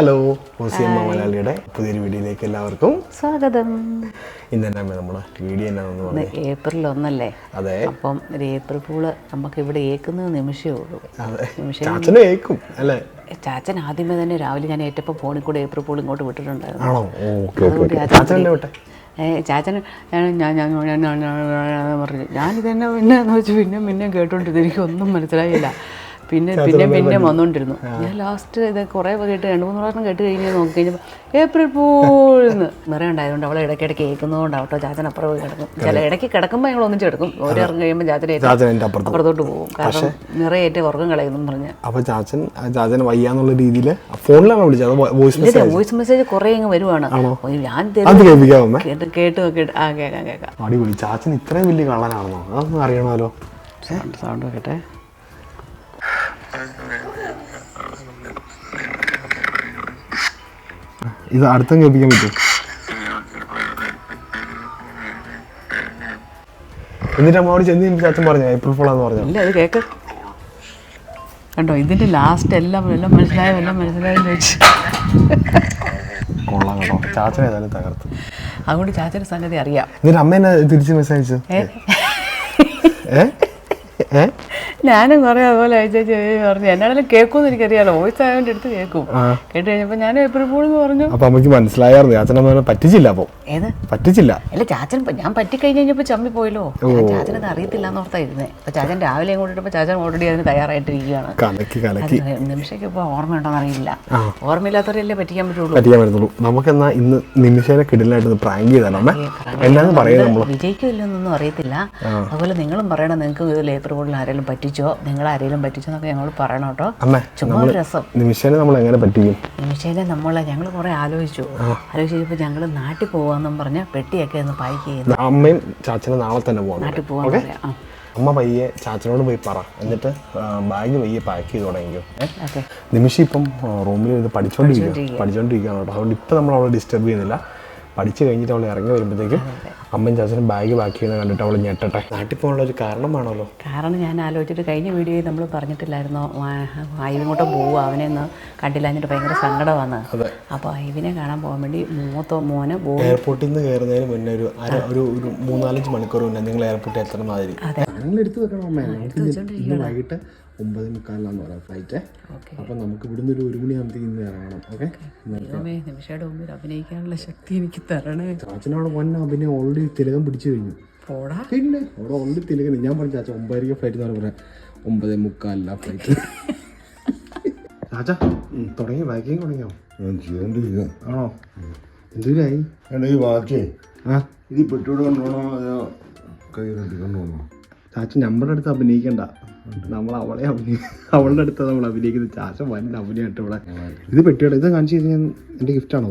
Hello ഓസിയമ്മ മലയാളിയുടെ പുതിയൊരു വീഡിയോയിലേക്ക് എല്ലാവർക്കും സ്വാഗതം ഇന്ന് എന്നാ നമ്മുടെ വീഡിയോ എന്നാന്ന് പറഞ്ഞത് പറഞ്ഞു ഏപ്രിൽ ഒന്നല്ലേ അതെ അപ്പം ഒരു ഏപ്രിൽ പൂൾ നമുക്ക് ഇവിടെ ഏക്കുന്ന നിമിഷമേ ഉള്ളൂ നിമിഷം ഏക്കും അല്ലേ ചാച്ചൻ ആദ്യമേ തന്നെ രാവിലെ ഞാൻ ഏറ്റപ്പോൾ ഫോണിൽ കൂടെ ഏപ്രിൽ പൂൾ ഇങ്ങോട്ട് വിട്ടിട്ടുണ്ടായിരുന്നു ചാച്ചൻ ഞാൻ ഞാൻ പറഞ്ഞു ഞാനിതെന്നെ പിന്നെ എന്ന് വെച്ച് പിന്നെ പിന്നെ കേട്ടോണ്ടിരുന്നു എനിക്കൊന്നും മനസ്സിലായില്ല പിന്നെ പിന്നെ പിന്നെ വന്നുകൊണ്ടിരുന്നു ഞാൻ ലാസ്റ്റ് ഇത് കുറേ കേട്ട് രണ്ട് മൂന്ന് പ്രാവശ്യം കേട്ട് കഴിഞ്ഞ് നോക്കി കഴിഞ്ഞപ്പോൾ ഏപ്രിൽ പൂൾന്ന് നിറയെ ഉണ്ടായതുകൊണ്ട് അവളെ ഇടയ്ക്കിടയ്ക്ക് കേൾക്കുന്നതുകൊണ്ടാവട്ടോ ചാച്ചൻ അപ്പുറം പോയി കിടക്കും. ചില ഇടയ്ക്ക് കിടക്കുമ്പോൾ ഞങ്ങൾ ഒന്നിച്ച് കിടക്കും ഓരോ ഇറങ്ങി കഴിയുമ്പോൾ അപ്പുറത്ത് അപ്പുറത്തോട്ട് പോകും. കാരണം നിറയേറ്റ് ഉറക്കം കളയുന്നു പറഞ്ഞ്. അപ്പോൾ ചാച്ചൻ ചാച്ചൻ ചാച്ചന് വയ്യാന്നുള്ള രീതിയിൽ ഫോണിലാണ് വിളിച്ചത്? വോയിസ് മെസ്സേജ് വോയിസ് മെസ്സേജ് കുറേ അങ്ങ് വരുവാണ്. ഞാൻ കേട്ട് കേട്ട് നോക്കിയിട്ട് ആ കേൾക്കാം കേൾക്കാം. അടിപൊളി. ചാച്ചൻ ഇത്രയും വലിയ കള്ളനാണെന്നോ? അതൊന്നും അറിയണമല്ലോ. സൗണ്ട് സൗണ്ട് കേട്ടെ. ഇത് അടുത്തും കേൾപ്പിക്കാൻ പറ്റും എന്നിട്ട് അമ്മയോട് ചെന്ന് എനിക്ക് ചാച്ചൻ പറഞ്ഞു ഏപ്രിൽ ഫോളാന്ന് പറഞ്ഞു? ഇല്ല അത് കേക്ക്. കണ്ടോ ഇതിന്റെ ലാസ്റ്റ് എല്ലാം എല്ലാം മനസ്സിലായോ എല്ലാം മനസ്സിലായെന്ന് ചോദിച്ചു. കൊള്ളാം കേട്ടോ. ചാച്ചൻ ഏതായാലും തകർത്തു. അതുകൊണ്ട് ചാച്ചന്റെ സംഗതി അറിയാം. എന്നിട്ട് അമ്മ എന്നെ തിരിച്ച് മെസ്സേജ് അയച്ചു? ഏ? ഞാനും കുറെ അതുപോലെ അയച്ചു പറഞ്ഞു. എന്നാണെങ്കിലും കേൾക്കും എനിക്കറിയാലോ. വോയിസ് ആയതുകൊണ്ട് എടുത്ത് കേൾക്കും. കേട്ട് കഴിഞ്ഞപ്പോ ഞാൻ എപ്പോഴും എന്ന് പറഞ്ഞു. അപ്പൊ അമ്മയ്ക്ക് മനസ്സിലായായിരുന്നു ചാച്ചൻ അമ്മ പറ്റിച്ചില്ല അപ്പൊ. ഏത്? പറ്റിച്ചില്ല. അല്ല ചാച്ചൻ ഞാൻ പറ്റിക്കഴിഞ്ഞ് കഴിഞ്ഞപ്പോൾ ചമ്മി പോയല്ലോ. ചാച്ചൻ ചാച്ചനത് അറിയത്തില്ല എന്നോർത്തായിരുന്നേ അപ്പൊ ചാച്ചൻ രാവിലെ ഇട്ടപ്പോൾ ചാച്ചൻ ഓൾറെഡി അതിന് തയ്യാറായിട്ടിരിക്കുകയാണ്. അത് നിമിഷയ്ക്ക് ഇപ്പൊ ഓർമ്മയുണ്ടോന്ന് അറിയില്ല. ഓർമ്മയില്ലാത്തവരല്ലേ പറ്റിക്കാൻ പറ്റുള്ളൂ? പറ്റിക്കാൻ പറ്റുള്ളൂ നമുക്കെന്നാ ഇന്ന് നിമിഷേനെ കിടലായിട്ട് പ്രാങ്ക് ചെയ്താലോ എന്നാന്ന് പറയുന്നത് അറിയത്തില്ല. അതുപോലെ നിങ്ങളും പറയണം നിങ്ങൾക്ക് ഇത് ബോർഡിൽ ആരെങ്കിലും പറ്റിച്ചോ? നിങ്ങൾ ആരെങ്കിലും പറ്റിച്ചോ എന്നൊക്കെ ഞങ്ങൾ പറയണം കേട്ടോ. ചുമ്മാ രസം. നിമിഷേനെ നമ്മൾ എങ്ങനെ പറ്റിക്കും? നിമിഷേനെ നമ്മൾ ഞങ്ങൾ കുറേ ആലോചിച്ചു. ആലോചിച്ചപ്പോൾ ഞങ്ങൾ നാട്ടിൽ പോവാന്നും പറഞ്ഞ പെട്ടിയൊക്കെ ഒന്ന് പായ്ക്ക് ചെയ്യുന്നു. അമ്മയും ചാച്ചനും നാളെ തന്നെ പോകണം നാട്ടിൽ പോകാൻ പറയാം. അമ്മ പയ്യെ ചാച്ചനോട് പോയി പറ. എന്നിട്ട് ബാഗ് പയ്യെ പാക്ക് ചെയ്ത് തുടങ്ങിക്കും? നിമിഷം ഇപ്പം റൂമിൽ ഇത് പഠിച്ചുകൊണ്ടിരിക്കുക പഠിച്ചുകൊണ്ടിരിക്കുകയാണ് കേട്ടോ. അതുകൊണ്ട് ഇപ്പം നമ്മൾ അവളെ ഡിസ്റ്റർബ് ചെയ്യുന്നില്ല. പഠിച്ചു കഴിഞ്ഞിട്ട് അവൾ ഇറങ്ങി വരുമ്പോഴത്തേക്കും അമ്മയും ചാച്ചനും ബാഗ് ബാക്കി കണ്ടിട്ട് അവൾ ഞെട്ടട്ടെ. നാട്ടിൽ പോകാനുള്ള ഒരു കാരണമാണല്ലോ. കാരണം ഞാൻ ആലോചിച്ചിട്ട് കഴിഞ്ഞ വീഡിയോയിൽ നമ്മൾ പറഞ്ഞിട്ടില്ലായിരുന്നോ ഐവിങ്ങോട്ട് പോവുക അവനെ ഒന്ന് കണ്ടില്ലാഞ്ഞിട്ട് ഭയങ്കര സങ്കടമാണ്. അപ്പോൾ ഐവിനെ കാണാൻ പോകാൻ വേണ്ടി മൂത്തോ മോനെ പോകും എയർപോർട്ടിൽ നിന്ന് കയറുന്നതിന് മുന്നേ ഒരു അര ഒരു ഒരു മൂന്നാലഞ്ച് മണിക്കൂർ മുന്നേ നിങ്ങൾ എയർപോർട്ടിൽ എത്തണം മാതിരി നിങ്ങൾ എടുത്ത് വെക്കണം അമ്മ. വൈകിട്ട് ഒമ്പത് മുക്കാലിലാന്ന് പറയാം ഫ്ലൈറ്റ് അപ്പൊ നമുക്ക് ഇവിടുന്ന് ഒരു ഒരു മണിയാകുമ്പോഴത്തേക്ക് ഇന്ന് ഇറങ്ങണം. ഓക്കെ? ദൈവമേ നിമിഷയുടെ മുമ്പിൽ അഭിനയിക്കാനുള്ള ശക്തി എനിക്ക് തരണേ. ചാച്ചനവിടെ വൻ അഭിനയം ഓൾറെഡി തിലകം പിടിച്ചു കഴിഞ്ഞു. പിന്നെ അവിടെ ഓൾറെഡി തിലകം ഞാൻ പറഞ്ഞു ചാച്ച ഒമ്പതരയ്ക്ക് ഫ്ലൈറ്റ് എന്ന് പറയാം ഒമ്പത് മുക്കാലില്ല ഫ്ലൈറ്റ് ചാച്ച തുടങ്ങി ബാക്കിങ് തുടങ്ങിയോ? ആണോ? എന്തൊരായി എടാ ഈ വാച്ചേ. ആ? ഇത് പെട്ടോട് കൊണ്ടുപോകണോ? അതോ കൈ തട്ടി കൊണ്ടുപോകണോ ചാച്ച നമ്പർ അടുത്ത് അഭിനയിക്കണ്ട. നമ്മൾ അവളെ അവളുടെ അടുത്ത് നമ്മൾ അഭിനയിക്കുന്ന ചാച്ച വൻ അഭിനയായിട്ട് ഇവിടെ. ഇത് പെട്ടിയുടെ ഇത് കാണിച്ചു കഴിഞ്ഞാൽ എന്റെ ഗിഫ്റ്റ് ആണോ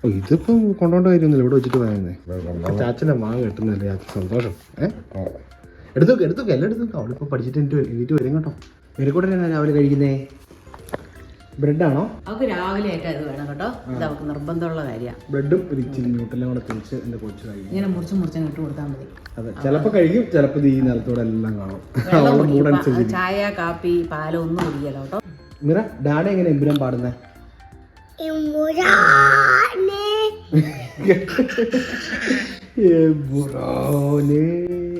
ഓ ഇതിപ്പം കൊണ്ടുപോകേണ്ട കാര്യമൊന്നുമില്ല ഇവിടെ വെച്ചിട്ട് പറയുന്നത് ചാച്ചനെ മാങ്ങ കിട്ടുന്നില്ല ചാച്ച സന്തോഷം. ഏഹ് എടുത്തോക്കെ എടുത്തു എല്ലാം എടുത്തോക്കെ അവളിപ്പോ പഠിച്ചിട്ട് എനിക്ക് എന്നിട്ട് വരും കേട്ടോ. മെരിക്കൂടെ തന്നെ രാവിലെ കഴിക്കുന്നേ? ബ്രെഡാണോ? ആണോ രാവിലെ ആയിട്ട് ഇത് വേണം കേട്ടോ. ഇത് നമുക്ക് നിർബന്ധമുള്ള കാര്യമാണ് ബ്രെഡും ഒരു ഇച്ചിരി ന്യൂട്ടെല്ലാം കൂടെ തിരിച്ച് എന്റെ കൊച്ചു കഴിക്കും. ഇങ്ങനെ മുറിച്ച് മുറിച്ച് ഇട്ട് കൊടുത്താൽ മതി. അതെ ചിലപ്പോൾ കഴിക്കും ചിലപ്പോൾ ഈ നിലത്തോടെ എല്ലാം കാണും. അവളുടെ മൂടനുസരിച്ച് ചായ കാപ്പി പാലോ ഒന്നും കുടിക്കല കേട്ടോ. മിറ ഡാഡ എങ്ങനെ എമ്പുരാൻ പാടുന്നേ.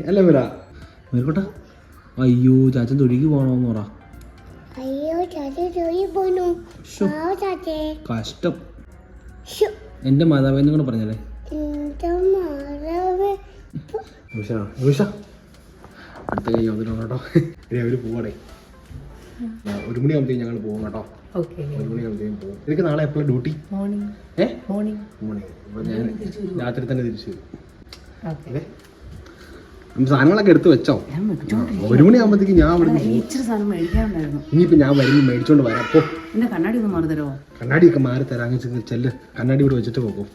അല്ല മിറ മിറക്കോട്ട അയ്യോ ചാച്ചൻ തൊഴിക്ക് പോകണമെന്ന് പറ. കഷ്ടം. എന്റെ എന്റെ മാതാവെന്നും കൂടെ പറഞ്ഞല്ലേ മാതാവ്. അടുത്ത കഴിഞ്ഞ വന്നിട്ടുണ്ട് കേട്ടോ. രാവിലെ പോവാടേ. ഒരു മണിയാകുമ്പോഴത്തേക്കും ഞങ്ങൾ പോകും കേട്ടോ. ഓക്കെ. ഒരു മണിയാകുമ്പോഴത്തേക്കും പോകും എനിക്ക് നാളെ എപ്പോഴും ഡ്യൂട്ടി? മോർണിംഗ്. ഏ? മോർണിംഗ്. മോർണിംഗ്. ഞാൻ രാത്രി തന്നെ തിരിച്ചു വരും. നമ്മൾ സാധനങ്ങളൊക്കെ എടുത്ത് വെച്ചോ. ഒരു മണിയാകുമ്പോഴത്തേക്ക് ഞാൻ അവിടെ ഇനിയിപ്പോൾ ഞാൻ വരുമ്പോൾ മേടിച്ചോണ്ട് വരാം. പോ. പിന്നെ കണ്ണാടി ഒന്ന് മാറി തരുമോ കണ്ണാടിയൊക്കെ മാറി തരാങ്ങ് ചെന്ന് ചെല്ല് കണ്ണാടി ഇവിടെ വെച്ചിട്ട് പോകും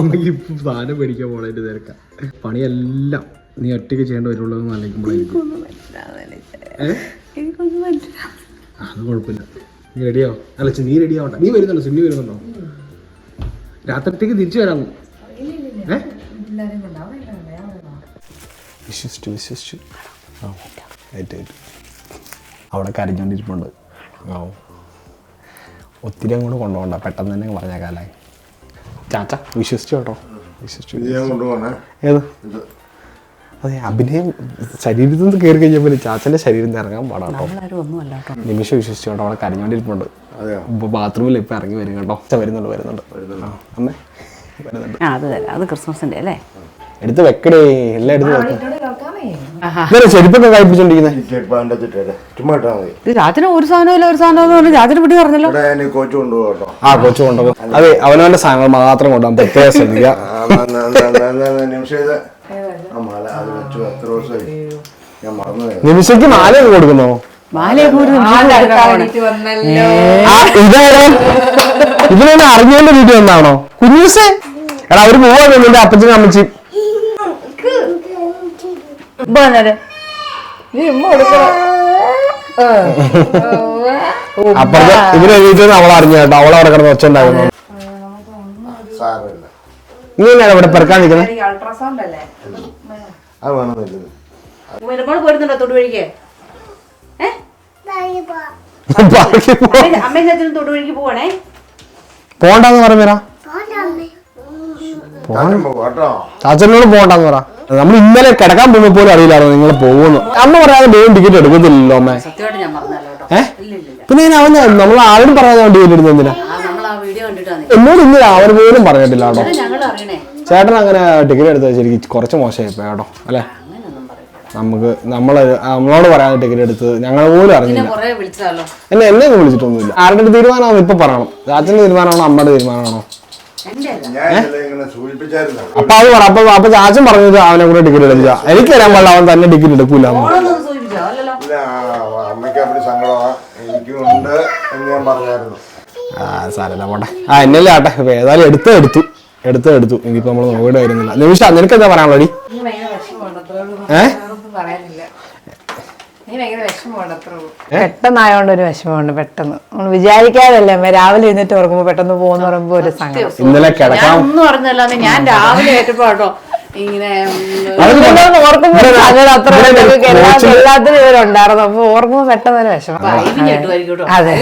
അമ്മയ്ക്ക് ഇപ്പം സാധനം മേടിക്കാൻ പോണതിന്റെ തിരക്ക. പണിയെല്ലാം നീ ഒറ്റയ്ക്ക് ചെയ്യേണ്ടി വരുള്ളൂ എന്ന് ആലോചിക്കുമ്പോഴായിരിക്കും. അത് കുഴപ്പമില്ല. നീ റെഡിയാവോ അല്ല നീ റെഡി ആവണ്ട. നീ വരുന്നുണ്ടോ? സിമ്മി വരുന്നുണ്ടോ? രാത്രിത്തേക്ക് തിരിച്ചു വരാമോ? ഏ? വിശ്വസിച്ചു വിശ്വസിച്ചു. ആ. അവിടെ കരഞ്ഞോണ്ടിരിപ്പുണ്ട്. ആ. ഒത്തിരി അങ്ങോട്ട് കൊണ്ടുപോകണ്ട. പെട്ടെന്ന് തന്നെ പറഞ്ഞ കാലായി ചാച്ച വിശ്വസിച്ചു കേട്ടോ. വിശ്വസിച്ചു ഏത്? അതെ അഭിനയം ശരീരത്തിൽ നിന്ന് കയറി കഴിഞ്ഞപ്പോൾ ചാച്ചന്റെ ശരീരം ഇറങ്ങാൻ പാടാട്ടോ നിമിഷം വിശ്വസിച്ചു കേട്ടോ അവിടെ കരഞ്ഞോണ്ടിരിപ്പുണ്ട്. ബാത്റൂമിൽ ഇപ്പം ഇറങ്ങി വരും കേട്ടോ. വരുന്നുണ്ട് വരുന്നുണ്ട്. അമ്മേ. വരുന്നുണ്ട്. ആ അത് തരാം. അത് ക്രിസ്മസിന്റെ അല്ലേ? എടുത്ത് വെക്കടേ എല്ലാം എടുത്ത് വെക്കാം. ചെരുപ്പൊക്കെ കഴിപ്പിച്ചോണ്ടിരിക്കുന്നത് ഇത് രാത്രി ഒരു സാധനമില്ല ഒരു സാധനം എന്ന് രാത്രി പിടി പറഞ്ഞല്ലോ. കോച്ച് ആ കൊച്ചു കൊണ്ടുപോകും. അതെ അവനവന്റെ സാധനങ്ങൾ മാത്രം കൊണ്ടുപോകാൻ പ്രത്യേകം ശ്രദ്ധിക്കുക. മാല. നിമിഷയ്ക്ക് മാലയൊക്കെ കൊടുക്കുന്നോ? മാലയൊക്കെ ഒരു നിമിഷം എടുക്കാവണം. ആ ഇതാരോ? ഇതിനെ അറിഞ്ഞോണ്ട് വീട്ടിൽ വന്നാണോ കുഞ്ഞുസേ. എടാ അവർ പോവാൻ അപ്പച്ചനും അമ്മച്ചി ഇപ്പൊ വന്നേരെ. അപ്പുറത്ത് ഇവർ എഴുതിയിട്ട് അവൾ അറിഞ്ഞു കേട്ടോ അവളെ അവിടെ കിടന്ന് ഒച്ച ഉണ്ടാകുന്നു സാരമില്ല നീ എന്നാണ് ഇവിടെ പെറുക്കാൻ നിൽക്കുന്നത് അത് വേണമെന്നില്ല ഉമ്മേടെ പോരുന്നുണ്ടോ തൊടുവഴിക്ക് ഏ പാർക്കിൽ ചാച്ചനോട് പോകണ്ടെന്ന് പറ. നമ്മൾ ഇന്നലെ കിടക്കാൻ പോകുന്ന പോലും അറിയില്ലായിരുന്നു നിങ്ങൾ പോകുന്നു അമ്മ പറയാതെ വേഗം ടിക്കറ്റ് എടുക്കുന്നില്ലല്ലോ അമ്മ. ഏഹ് പിന്നെ ഞാൻ അവൻ നമ്മൾ ആരും പറയാതെ എന്തിനാ? വീഡിയോ കണ്ടിട്ടാണ് എന്നോട് ഇന്ന് അവർ പോലും പറഞ്ഞിട്ടില്ല കേട്ടോ. അറിയണേ. ചേട്ടൻ അങ്ങനെ ടിക്കറ്റ് എടുത്തത് ശരിക്കും കുറച്ച് മോശമായി പോയി കേട്ടോ അല്ലേ? നമുക്ക് നമ്മൾ നമ്മളോട് പറയാതെ ടിക്കറ്റ് എടുത്ത് ഞങ്ങൾ പോലും അറിഞ്ഞില്ല. കൊറേ വിളിച്ചതല്ലോ എന്നെ എന്നെ വിളിച്ചിട്ടൊന്നുമില്ല. ആരുടെ തീരുമാനമാണ് തീരുമാനമാണോ ഇപ്പൊ പറയണം. ചാച്ചന്റെ തീരുമാനമാണോ അമ്മയുടെ തീരുമാനമാണോ? എന്റെ അല്ല ഞാൻ ഇന്നലെ സൂചിപ്പിച്ചായിരുന്നു. അപ്പൊ അത് പറ അപ്പൊ അപ്പൊ ചാച്ചൻ പറഞ്ഞത് അവനെ കൂടെ ടിക്കറ്റ് എനിക്ക് എനിക്കറിയാൻ പാടില്ല അവൻ തന്നെ ടിക്കറ്റ് എടുക്കൂല. ആ, അമ്മയ്ക്ക് അപ്പടി സങ്കടമാണ് എനിക്കും ഉണ്ട് എന്ന് ഞാൻ പറഞ്ഞായിരുന്നു. ആ സാരല്ല പോട്ടെ. ആ എന്നല്ലേ ആട്ടെ. ഏതായാലും എടുത്ത് എടുത്തു. എടുത്ത് എടുത്തു. ഇനിയിപ്പോ നമ്മൾ നോക്കേണ്ടി വരുന്നില്ല. നിമിഷ നിനക്ക് എന്താ പറയാനുള്ളടി ഏഹ് ഏ? പെട്ടെന്നായോണ്ട് ഒരു വിഷമമുണ്ട് പെട്ടെന്ന്. നമ്മൾ വിചാരിക്കാതല്ലേ അമ്മ രാവിലെ എഴുന്നേറ്റ് ഓർക്കുമ്പോ പെട്ടെന്ന് പോകുന്ന പറയുമ്പോ ഒരു സംഗതി ഇന്നലെ കിടക്കാം ഒന്നും ഞാൻ രാവിലെ ഏറ്റപ്പോ കേട്ടോ ഇങ്ങനെ ഓർക്കുമ്പോ അത്ര എല്ലാത്തിനും ഇവരുണ്ടായിരുന്നു അപ്പൊ ഓർക്കുമ്പോ പെട്ടെന്ന് ഒരു വിഷമം. അതെ.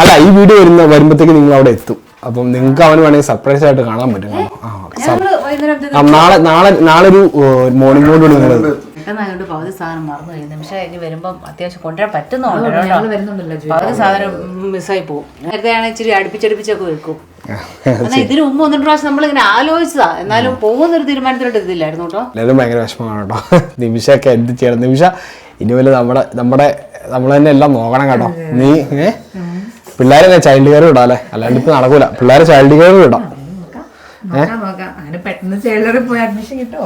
അല്ല ഈ വീഡിയോ വരുന്ന വരുമ്പോഴത്തേക്ക് നിങ്ങൾ അവിടെ എത്തും. അപ്പം നിങ്ങൾക്ക് അവന് വേണമെങ്കിൽ സർപ്രൈസ് ആയിട്ട് കാണാൻ പറ്റും. നാളെ നാളെ നാളെ ഒരു മോർണിംഗ് മോഡ് നിങ്ങൾ പെട്ടെന്നായതുകൊണ്ട് പകുതി സാധനം മറന്നു കഴിഞ്ഞു നിമിഷം കഴിഞ്ഞ് വരുമ്പം അത്യാവശ്യം കൊണ്ടുവരാൻ പറ്റുന്നുണ്ട്. പകുതി സാധനം മിസ്സായി പോകും നേരത്തെ ആണെങ്കിൽ ഇച്ചിരി അടുപ്പിച്ചടുപ്പിച്ചൊക്കെ വെക്കും. എന്നാൽ ഇതിന് മുമ്പ് ഒന്നിട്ട് പ്രാവശ്യം നമ്മളിങ്ങനെ ആലോചിച്ചതാ. എന്നാലും പോകുന്നൊരു തീരുമാനത്തിലോട്ട് എത്തില്ലായിരുന്നു കേട്ടോ. എല്ലാവരും ഭയങ്കര വിഷമമാണ് കേട്ടോ. നിമിഷമൊക്കെ എന്ത് ചെയ്യണം? നിമിഷ ഇനി വല്ല നമ്മുടെ നമ്മുടെ നമ്മൾ തന്നെ എല്ലാം നോക്കണം കേട്ടോ. നീ ഏ? പിള്ളേരെ ചൈൽഡ് കെയർ വിടാം അല്ലേ? അല്ലാണ്ട് ഇപ്പൊ നടക്കൂല. പിള്ളേരെ ചൈൽഡ് കെയർ വിടാം അങ്ങനെ പെട്ടെന്ന് ചെല്ലറി പോയി അഡ്മിഷൻ കിട്ടോ?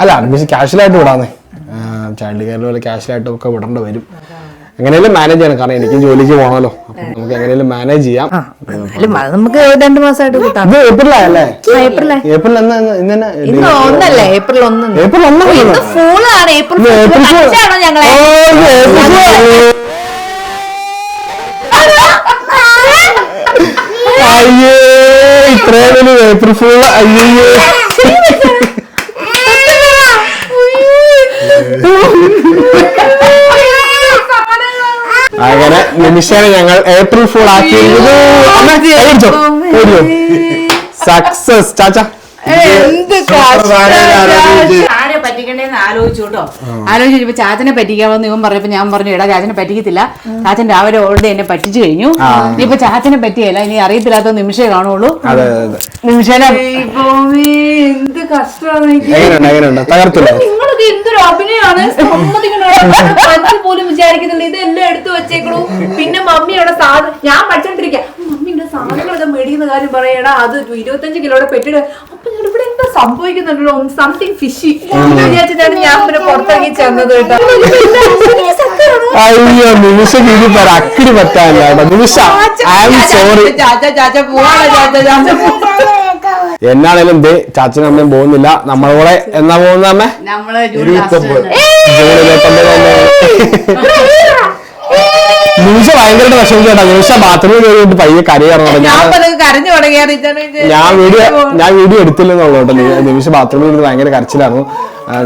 അല്ല അഡ്മിഷൻ ക്യാഷിലായിട്ട് വിടാന്നേ ചൈൽഡ് കെയറിൽ പോലെ ക്യാഷിലായിട്ടൊക്കെ വിടേണ്ടി വരും. എങ്ങനെയാലും മാനേജ് ചെയ്യണം. കാരണം എനിക്ക് ജോലിക്ക് പോകണമല്ലോ നമുക്ക് എങ്ങനെയാലും മാനേജ് ചെയ്യാം. നമുക്ക് രണ്ടു മാസമായിട്ട് കിട്ടാം. ഏപ്രിൽ ഇന്ന് തന്നെ ഇന്ന് ഒന്നല്ലേ? ഏപ്രിൽ ഒന്ന് ഏപ്രിൽ ഒന്നാണ് ഫൂളാണ് ഏപ്രിൽ ഏപ്രിൽ ഞങ്ങളെ? ഏപ്രിൽ. അയ്യേ ഇത്രയും ഏപ്രിൽ ഫുൾ അയ്യോ അങ്ങനെ നിമിഷനെ ഞങ്ങൾ ഏപ്രിൽ ഫുൾ ആക്കി സക്സസ് ചാച്ച. എന്ത് പറ്റിക്കണ്ടേന്ന് ആലോചിച്ചു കേട്ടോ. ആലോചിച്ചപ്പോ ചാച്ചനെ പറ്റിക്കാമെന്ന് ഇവൻ പറഞ്ഞപ്പോ ഞാൻ പറഞ്ഞു എടാ ചാച്ചനെ പറ്റിക്കത്തില്ല. ചാച്ചൻ രാവിലെ ഓൾറെഡി എന്നെ പറ്റിച്ചു കഴിഞ്ഞു. ഇപ്പൊ ചാച്ചനെ പറ്റിയല്ല ഇനി അറിയത്തില്ലാത്ത നിമിഷേ കാണുള്ളൂ. നിമിഷനെ എന്ത് കഷ്ടമാണ് തകർത്തില്ല? നിങ്ങളൊക്കെ എന്തൊരു അഭിനയാണ്. സമ്മതിക്കണോ പോലും വിചാരിക്കുന്നില്ല ഇതെല്ലാം എടുത്തു വെച്ചേക്കണു. പിന്നെ മമ്മി അവിടെ സാധനം ഞാൻ പഠിച്ചോണ്ടിരിക്കുക മമ്മിയുടെ സാധനങ്ങളൊക്കെ മേടിക്കുന്ന കാര്യം പറയടാ അത് ഇരുപത്തഞ്ച് കിലോയുടെ പെട്ടിട്ട് അപ്പൊ ഞാൻ ഇവിടെ എന്താ സംഭവിക്കുന്നുണ്ടല്ലോ? സംതിങ് ഫിഷി വിചാരിച്ചിട്ടാണ് ഞാൻ പിന്നെ പുറത്തിറങ്ങി ചെന്നത് കേട്ടോ. അയ്യോ നിമിഷം ഇത് പറ അക്കിടി പറ്റാല്ല നിമിഷ ഐ എം സോറി എന്നാണേലും ദേ ചാച്ചനും അമ്മയും പോകുന്നില്ല. നമ്മളെ കൂടെ എന്നാ പോകുന്ന അമ്മ? നമ്മൾ ജൂൺ നിമിഷ ഭയങ്കര വിഷമിച്ചേട്ടാ നിമിഷ ബാത്റൂമിൽ കയറിയിട്ട് പയ്യെ കരയാറ് കരഞ്ഞു ഞാൻ വീഡിയോ ഞാൻ വീഡിയോ എടുത്തില്ലെന്നുള്ളൂ കേട്ടോ നിമിഷ ബാത്റൂമിൽ ഇരുന്ന് ഭയങ്കര കരച്ചിലായിരുന്നു.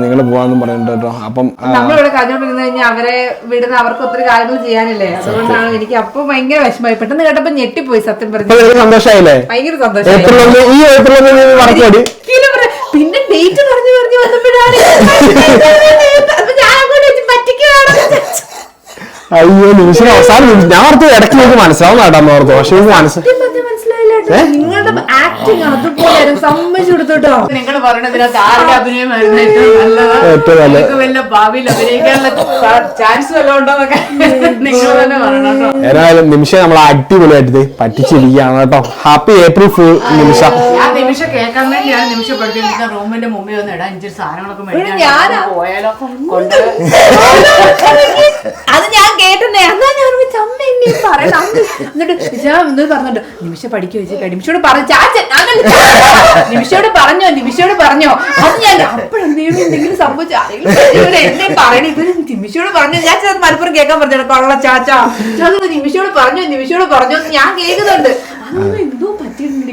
നിങ്ങൾ പോവാന്നും പറയുന്നുണ്ട് കേട്ടോ. അപ്പം നമ്മളിവിടെ കരഞ്ഞോണ്ടിരുന്ന് കഴിഞ്ഞാൽ അവരെ വിടുന്ന അവർക്ക് ഒത്തിരി കാര്യങ്ങൾ ചെയ്യാനില്ലേ? അതുകൊണ്ടാണ് എനിക്ക് അപ്പൊ ഭയങ്കര വിഷമമായി. പെട്ടെന്ന് കേട്ടപ്പോ ഞെട്ടിപ്പോയി സത്യം പറഞ്ഞു. സന്തോഷമായില്ലേ ഭയങ്കര സന്തോഷം ഏപ്രിൽ ഒന്ന് ഈ ഏപ്രിൽ ഒന്ന് പിന്നെ ഡേറ്റ് പറഞ്ഞു പറഞ്ഞു വന്നപ്പോഴാണ് അപ്പൊ ഞാൻ അങ്ങോട്ട് വെച്ച് പറ്റിക്കുകയാണോ അയ്യോ നിമിഷം അവസാനം ഞാൻ ഓർത്ത് ഇടയ്ക്ക് നോക്ക് മനസ്സിലാവുന്ന കേട്ടോ ഓർത്ത്. പക്ഷേ എനിക്ക് മനസ്സിലായി നിങ്ങളുടെ ആക്ടിങ് അതുപോലെ സമ്മതിച്ചു കൊടുത്തോട്ടോ. നിങ്ങൾ പറയണതിനകത്ത് ആരുടെ അഭിനയമായിരുന്നു? ഏറ്റവും നല്ലത്. വല്ല ഭാവിയിൽ അഭിനയിക്കാനുള്ള ചാൻസ് വല്ലതും ഉണ്ടോന്നൊക്കെ നിങ്ങൾ തന്നെ പറയണം കേട്ടോ. ഏതായാലും നിമിഷം നമ്മൾ അടിപൊളിയായിട്ട് പറ്റിച്ചിരിക്കുകയാണ് കേട്ടോ. Happy April fool Nimisha. ഞാൻ നിമിഷം കേൾക്കാൻ വേണ്ടിയാണ് നിമിഷം പഠിച്ചിരിക്കുന്ന റൂമിന്റെ മുമ്പിൽ വന്ന് ഇടാൻ ഇഞ്ചി സാധനങ്ങളൊക്കെ ഞാനാ? പോയാലോ? കൊണ്ട് അത് ഞാൻ കേട്ടെന്നേ അതാ ഞാൻ അമ്മ എന്നെ എന്നിട്ട് ഞാൻ പറഞ്ഞിട്ട് നിമിഷ പഠിക്കുക വെച്ചിട്ട് നിമിഷോട് പറഞ്ഞു ചാച്ചൻ. അതല്ല നിമിഷയോട് പറഞ്ഞോ നിമിഷയോട് പറഞ്ഞോ. അത് ഞാൻ അപ്പോഴെന്തെങ്കിലും എന്തെങ്കിലും സംഭവിച്ചു ആരെങ്കിലും എന്നെ പറയണ. ഇത് നിമിഷയോട് പറഞ്ഞു. ഞാൻ ചെന്ന് മലപ്പുറം കേൾക്കാൻ പറഞ്ഞു കൊള്ള ചാച്ചാ. നിമിഷോട് പറഞ്ഞു നിമിഷോട് പറഞ്ഞു ഞാൻ കേൾക്കുന്നുണ്ട്. അതൊന്നും എന്തോ പറ്റിയിട്ടുണ്ട്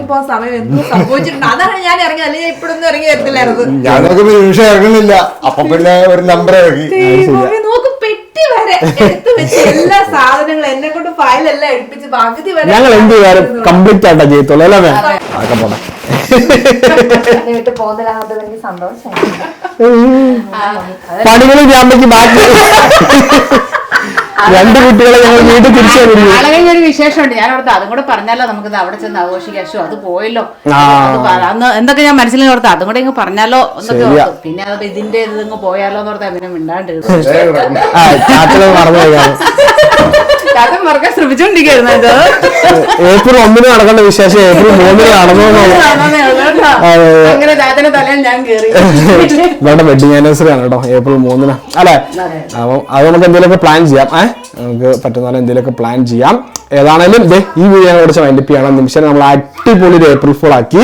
ഇപ്പൊ സമയം എന്തോ സംഭവിച്ചിട്ടുണ്ട്. അതാണ് ഞാൻ ഇറങ്ങി അല്ലെങ്കിൽ ഇപ്പോഴൊന്നും ഇറങ്ങി വരത്തില്ലായിരുന്നു. ഞാൻ നോക്കുമ്പോ നിമിഷം ഇറങ്ങുന്നില്ല. അപ്പൊ പിന്നെ ഒരു നമ്പർ ഇറങ്ങി. ദൈവമേ, നോക്ക് പെട്ടി വരെ എടുത്തു വെച്ച് എല്ലാ സാധനങ്ങളും എന്നെ കൊണ്ട് ഫയലെല്ലാം എടുപ്പിച്ച് പകുതി വരെ ഞങ്ങൾ എന്ത് ചെയ്യാനും കംപ്ലീറ്റ് ആയിട്ടാ ചെയ്യത്തുള്ളൂ അല്ലേ? അതൊക്കെ പോട്ടെ. വീട്ടിൽ സന്തോഷം പണികളും ഞാൻ ബാക്കി. രണ്ട് കുട്ടികളെ ഞങ്ങൾ വീട്ടിൽ തിരിച്ചു വരുന്നു നാളെ ഒരു വിശേഷമുണ്ട്. ഞാൻ അവിടുത്തെ അതും കൂടെ പറഞ്ഞാലോ നമുക്ക് അവിടെ ചെന്ന് ആഘോഷിക്കാം ശോ, അത് പോയല്ലോ. അത് പറ- അന്ന് എന്തൊക്കെ ഞാൻ മനസ്സിൽ ഓർത്ത് അതും കൂടെ ഇങ്ങ് പറഞ്ഞാലോ എന്നൊക്കെ. ഓർത്തു. പിന്നെ അത് ഇതിന്റെ ഇത് ഇങ്ങ് പോയാലോ എന്ന് ഓർത്താ പിന്നെ മിണ്ടാണ്ടിരുന്നു ആ മറന്നു മറക്കാൻ ശ്രമിച്ചോണ്ടിരിക്കുന്നു ഏപ്രിൽ ഒന്നിന് നടക്കേണ്ട വിശേഷം ഏപ്രിൽ മൂന്നിന് നടന്നു വേണ്ട. അങ്ങനെ തലയിൽ ഞാൻ കേറി. ഇവരുടെ വെഡിങ് ആനിവേഴ്സറി ആണ് കേട്ടോ ഏപ്രിൽ മൂന്നിന്. അല്ലെ? അപ്പം അത് നമുക്ക് എന്തെങ്കിലുമൊക്കെ പ്ലാൻ ചെയ്യാം. ഏഹ് നമുക്ക് പറ്റുന്ന പോലെ എന്തെങ്കിലുമൊക്കെ പ്ലാൻ ചെയ്യാം. ഏതാണെങ്കിലും ദേ ഈ വീഡിയോ കുറച്ച് വൈൻഡപ്പ് ചെയ്യണം നിമിഷം നമ്മൾ അടിപൊളി ഒരു ഏപ്രിൽ ഫുൾ ആക്കി.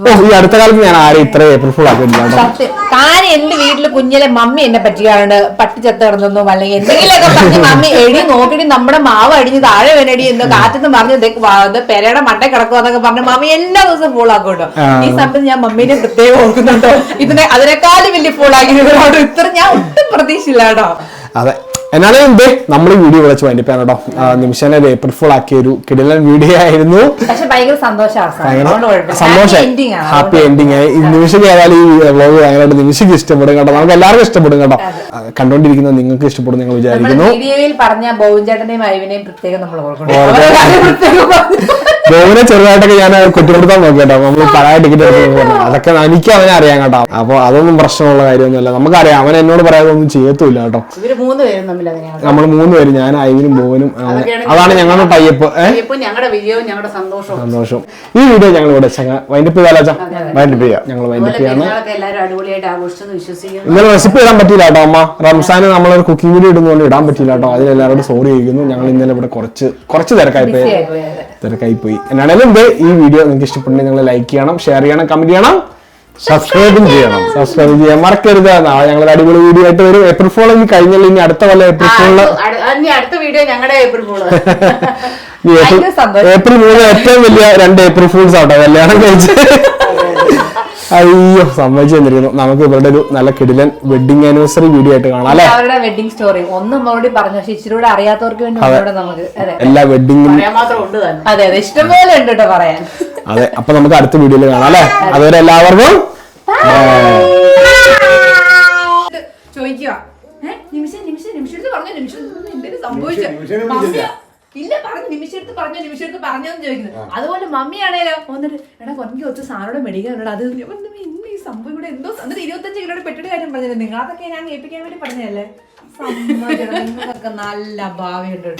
ഓ ഈ അടുത്ത കാലത്ത് ഞാൻ ആരും ഇത്ര ഏപ്രിൽ ഫുൾ സത്യം. താൻ എന്റെ വീട്ടിൽ കുഞ്ഞിലെ മമ്മി എന്നെ പറ്റിയാണ് പട്ടി ചത്ത കിടന്നോ അല്ലെങ്കിൽ എന്തെങ്കിലുമൊക്കെ പറഞ്ഞ് മമ്മി എടി നോക്കടി നമ്മുടെ മാവ് അടിഞ്ഞ് താഴെ വേണടി എന്ന് കാറ്റെന്ന് പറഞ്ഞു പെരയുടെ മണ്ട കിടക്കുക എന്നൊക്കെ പറഞ്ഞു മമ്മി എല്ലാ ദിവസവും ഫുൾ ആക്കും ഈ സമയത്ത് ഞാൻ മമ്മീനെ പ്രത്യേകം ഓർക്കുന്നുണ്ടോ. ഇതിനെ അതിനേക്കാളും വലിയ ഫുൾ ആക്കി ഇത്ര ഞാൻ ഒട്ടും പ്രതീക്ഷയില്ല കേട്ടോ. അതെ. എന്നാലും എന്തേ? നമ്മൾ വീഡിയോ വിളിച്ച് വേണ്ടിപ്പോ കേട്ടോ നിമിഷനെ ഏപ്രിൽ ഫുൾ ആക്കിയ ഒരു കിടിലൻ വീഡിയോ ആയിരുന്നു. സന്തോഷമായി ഹാപ്പി എൻഡിങ് ആയി. നിമിഷം ഏതായാലും ഈ വ്ലോഗ് ഭയങ്കരമായിട്ട് നിമിഷം ഇഷ്ടപ്പെടും കേട്ടോ. നമുക്ക് എല്ലാവർക്കും ഇഷ്ടപ്പെടും കേട്ടോ. കണ്ടോണ്ടിരിക്കുന്നത് കണ്ടോണ്ടിരിക്കുന്ന നിങ്ങൾക്ക് ഇഷ്ടപ്പെടും നിങ്ങൾ വിചാരിക്കുന്നു. വീഡിയോയിൽ പറഞ്ഞ ബോബുചേട്ടനെയും അയവിനെയും പ്രത്യേകം നമ്മൾ ഓർക്കണം. ഗോവിനെ ചെറുതായിട്ടൊക്കെ ഞാൻ കുറ്റപ്പെടുത്താൻ നോക്കി കേട്ടോ നമ്മൾ പഴയ ടിക്കറ്റ് എടുത്ത് അതൊക്കെ എനിക്ക് അവനെ അറിയാം കേട്ടോ. അപ്പൊ അതൊന്നും പ്രശ്നമുള്ള കാര്യമൊന്നുമല്ല. നമുക്കറിയാം അവൻ എന്നോട് പറയാതെ ഒന്നും ചെയ്യത്തുമില്ല കേട്ടോ. നമ്മൾ മൂന്ന് പേര് ഞാൻ ഐവിനും ബോവനും അതാണ് ഞങ്ങളുടെ ടൈപ്പ് സന്തോഷവും. സന്തോഷം ഈ വീഡിയോ ഞങ്ങൾ ഇവിടെ വൈൻഡപ്പ് ചെയ്താലോ വൈൻഡപ്പ് ചെയ്യാം ഞങ്ങൾ വൈൻഡപ്പ് ചെയ്യാണ്. ഇന്നലെ റെസിപ്പി ഇടാൻ പറ്റിയില്ല കേട്ടോ അമ്മ. റംസാന് നമ്മളൊരു കുക്കിംഗ് വീഡിയോ ഇടുന്നതുകൊണ്ട് ഇടാൻ പറ്റില്ല കേട്ടോ. അതിലെല്ലാവരോടും സോറി ചോദിക്കുന്നു. ഞങ്ങൾ ഇന്നലെ ഇവിടെ കുറച്ച് കുറച്ച് തിരക്കായി. പോയി. തിരക്കായി പോയി എന്നാണേലും ഈ വീഡിയോ നിങ്ങൾക്ക് ഇഷ്ടപ്പെട്ടെങ്കിൽ നിങ്ങൾ ലൈക്ക് ചെയ്യണം ഷെയർ ചെയ്യണം കമന്റ് ചെയ്യണം സബ്സ്ക്രൈബും ചെയ്യണം. സബ്സ്ക്രൈബ് ചെയ്യാൻ മറക്കരുത്. നാളെ ഞങ്ങളുടെ അടിപൊളി വീഡിയോ ആയിട്ട് വരും. ഏപ്രിൽ ഫോൾ ഇനി കഴിഞ്ഞല്ലോ. ഇനി അടുത്ത കൊല്ലം ഏപ്രിൽ ഫോളിൽ അടുത്ത വീഡിയോ ഞങ്ങളുടെ ഏപ്രിൽ ഫോൾ ഏപ്രിൽ മൂന്ന് ഏറ്റവും വലിയ രണ്ട് ഏപ്രിൽ ഫൂൾസ് ആട്ടോ കല്യാണം കഴിച്ച്. അയ്യോ സമ്മതിച്ചു തന്നിരിക്കുന്നു നമുക്ക് ഇവരുടെ ഒരു നല്ല കിടിലൻ വെഡിങ് ആനിവേഴ്സറി വീഡിയോ ആയിട്ട് കാണാം അല്ലെ? അവരുടെ വെഡിങ് സ്റ്റോറി ഒന്നും മറുപടി പറഞ്ഞു പക്ഷെ ഇച്ചിരി കൂടെ അറിയാത്തവർക്ക് വേണ്ടി നമുക്ക് എല്ലാ വെഡിങ്ങിനും അതെ അതെ. ഇഷ്ടംപോലെ ഉണ്ട് കേട്ടോ പറയാൻ. അതെ അപ്പൊ നമുക്ക് അടുത്ത വീഡിയോയിൽ കാണാം അല്ലെ? അതുവരെ എല്ലാവർക്കും ചോദിക്കുക നിമിഷം നിമിഷം നിമിഷം പറഞ്ഞു നിമിഷം. എന്തെങ്കിലും സംഭവിച്ചു? ഇല്ല പറഞ്ഞു നിമിഷത്ത് പറഞ്ഞു നിമിഷത്ത് പറഞ്ഞോന്ന് ചോദിക്കുന്നു. അതുപോലെ മമ്മിയാണേലോ വന്നിട്ട് എടാ എനിക്ക് കുറച്ച് സാറോടെ മേടിക്കാനുണ്ട് അത് ഇന്ന് ഈ സംഭവം ഇവിടെ എന്തോ എന്നിട്ട് ഇരുപത്തഞ്ച് കിലോയുടെ പെട്ടിട്ട് കാര്യം പറഞ്ഞില്ല? നിങ്ങളതൊക്കെ ഞാൻ ഏൽപ്പിക്കാൻ വേണ്ടി പറഞ്ഞതല്ലേ? സമ്മതിക്കണം. നിങ്ങൾക്കൊക്കെ നല്ല ഭാവിയുണ്ട്.